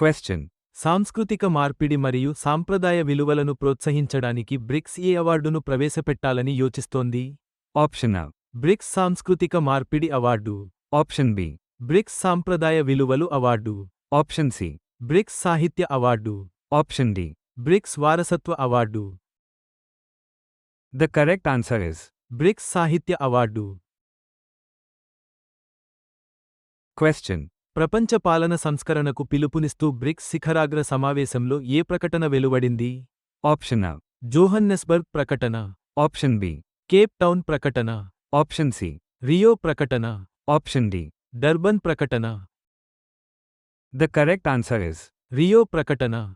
Question సాంస్కృతిక మార్పిడి మరియు సాంప్రదాయ విలువలను ప్రోత్సహించడానికి బ్రిక్స్ ఏ అవార్డును ప్రవేశపెట్టాలని యోచిస్తోంది? ఆప్షన్ ఆ బ్రిక్స్ సాంస్కృతిక మార్పిడి అవార్డు. ఆప్షన్ బి బ్రిక్స్ సాంప్రదాయ విలువలు అవార్డు. ఆప్షన్ సి బ్రిక్స్ సాహిత్య అవార్డు. ఆప్షన్ డి బ్రిక్స్ వారసత్వ award. The correct answer is BRICS సాహిత్య అవార్డు. క్వశ్చన్ ప్రపంచ పాలన సంస్కరణకు పిలుపునిస్తూ బ్రిక్స్ శిఖరాగ్ర సమావేశంలో ఏ ప్రకటన వెలువడింది? ఆప్షన్ ఆ జోహన్నెస్బర్గ్ ప్రకటన. ఆప్షన్ బి కేప్ టౌన్ ప్రకటన. ఆప్షన్ సి రియో ప్రకటన. ఆప్షన్ డి డర్బన్ ప్రకటన. The correct answer is Rio ప్రకటన.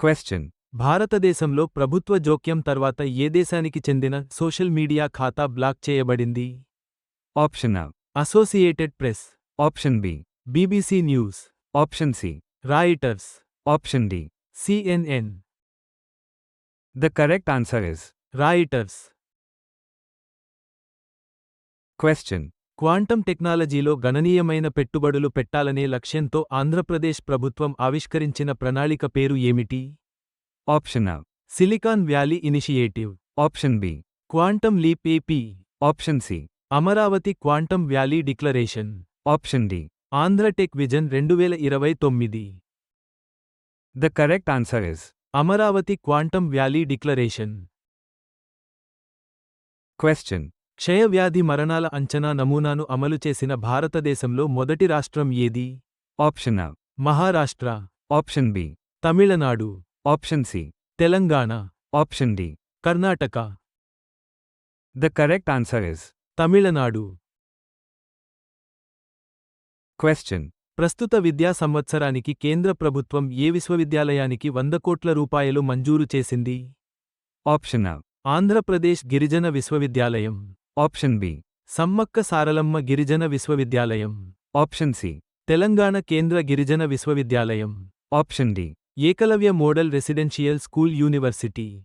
క్వశ్చన్ భారతదేశంలో ప్రభుత్వ జోక్యం తర్వాత ఏ దేశానికి చెందిన సోషల్ మీడియా ఖాతా బ్లాక్ చేయబడింది? Option A Associated Press option B BBC News option C Reuters option D CNN the correct answer is Reuters question quantum టెక్నాలజీలో గణనీయమైన పెట్టుబడులు పెట్టాలనే లక్ష్యంతో ఆంధ్రప్రదేశ్ ప్రభుత్వం ఆవిష్కరించిన ప్రణాళిక పేరు ఏమిటి? Option A silicon valley initiative option B quantum leap AP. Option C Amaravati quantum valley declaration. Option D. Andhratech vision రెండు వేల ఇరవై తొమ్మిది. The correct answer is. Amaravati quantum valley declaration. Question. క్షయవ్యాధి మరణాల అంచనా నమూనాను అమలు చేసిన భారతదేశంలో మొదటి రాష్ట్రం ఏది? Option A Maharashtra. Option B. Tamil Nadu. Option C. Telangana. Option D. Karnataka. The correct answer is. Tamil Nadu. Question ప్రస్తుత విద్యా సంవత్సరానికి కేంద్ర ప్రభుత్వం ఏ విశ్వవిద్యాలయానికి వంద కోట్ల రూపాయలు మంజూరు చేసింది? ఆప్షన్ ఆంధ్రప్రదేశ్ గిరిజన విశ్వవిద్యాలయం. ఆప్షన్ బి సమ్మక్క సారలమ్మ గిరిజన విశ్వవిద్యాలయం. ఆప్షన్ సి తెలంగాణ కేంద్ర గిరిజన విశ్వవిద్యాలయం. Option D Eklavya model residential school university.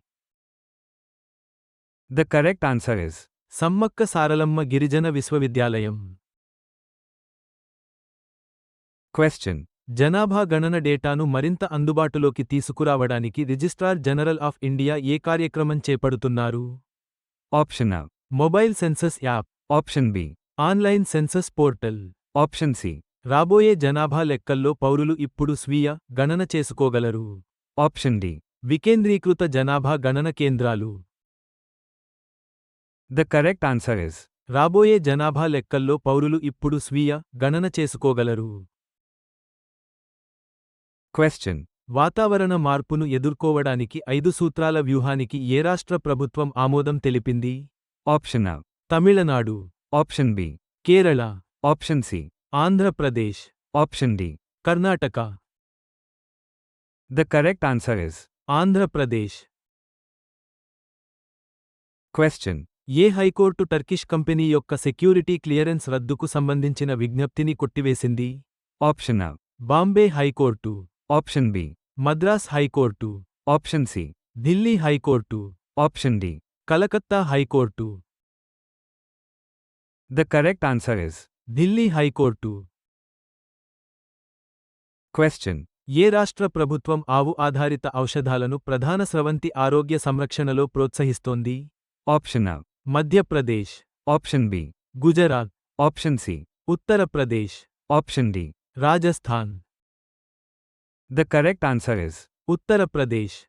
The correct answer is Sammakka Saralamma గిరిజన విశ్వవిద్యాలయం. క్వశ్చన్ జనాభా గణన డేటాను మరింత అందుబాటులోకి తీసుకురావడానికి రిజిస్ట్రార్ జనరల్ ఆఫ్ ఇండియా ఏ కార్యక్రమం చేపడుతున్నారు? Option A mobile census app. Option B online census portal. Option C రాబోయే జనాభా లెక్కల్లో పౌరులు ఇప్పుడు స్వీయ గణన చేసుకోగలరు. ఆప్షన్ డి వికేంద్రీకృత జనాభా గణన కేంద్రాలు. ద కరెక్ట్ ఆన్సర్ ఇస్ రాబోయే జనాభా లెక్కల్లో పౌరులు ఇప్పుడు స్వీయ గణన చేసుకోగలరు. క్వశ్చన్ వాతావరణ మార్పును ఎదుర్కోవడానికి ఐదు సూత్రాల వ్యూహానికి ఏ రాష్ట్ర ప్రభుత్వం ఆమోదం తెలిపింది? Option A Tamil Nadu. Option B Kerala. Option C Andhra Pradesh. Option D Karnataka. The correct answer is Andhra Pradesh. Question high court Turkish company యొక్క సెక్యూరిటీ క్లియరెన్స్ రద్దుకు సంబంధించిన విజ్ఞప్తిని కొట్టివేసింది Option A. Bombay high court Option B. Madras high court Option C. Delhi high court Option D. Calcutta high court The correct answer is. Delhi high court Question. ఏ రాష్ట్ర ప్రభుత్వం ఆవు ఆధారిత ఔషధాలను ప్రధాన స్రవంతి ఆరోగ్య సంరక్షణలో ప్రోత్సహిస్తోంది Madhya Pradesh, option B, Gujarat, option C, Uttar Pradesh, option D, Rajasthan. The correct answer is Uttar Pradesh.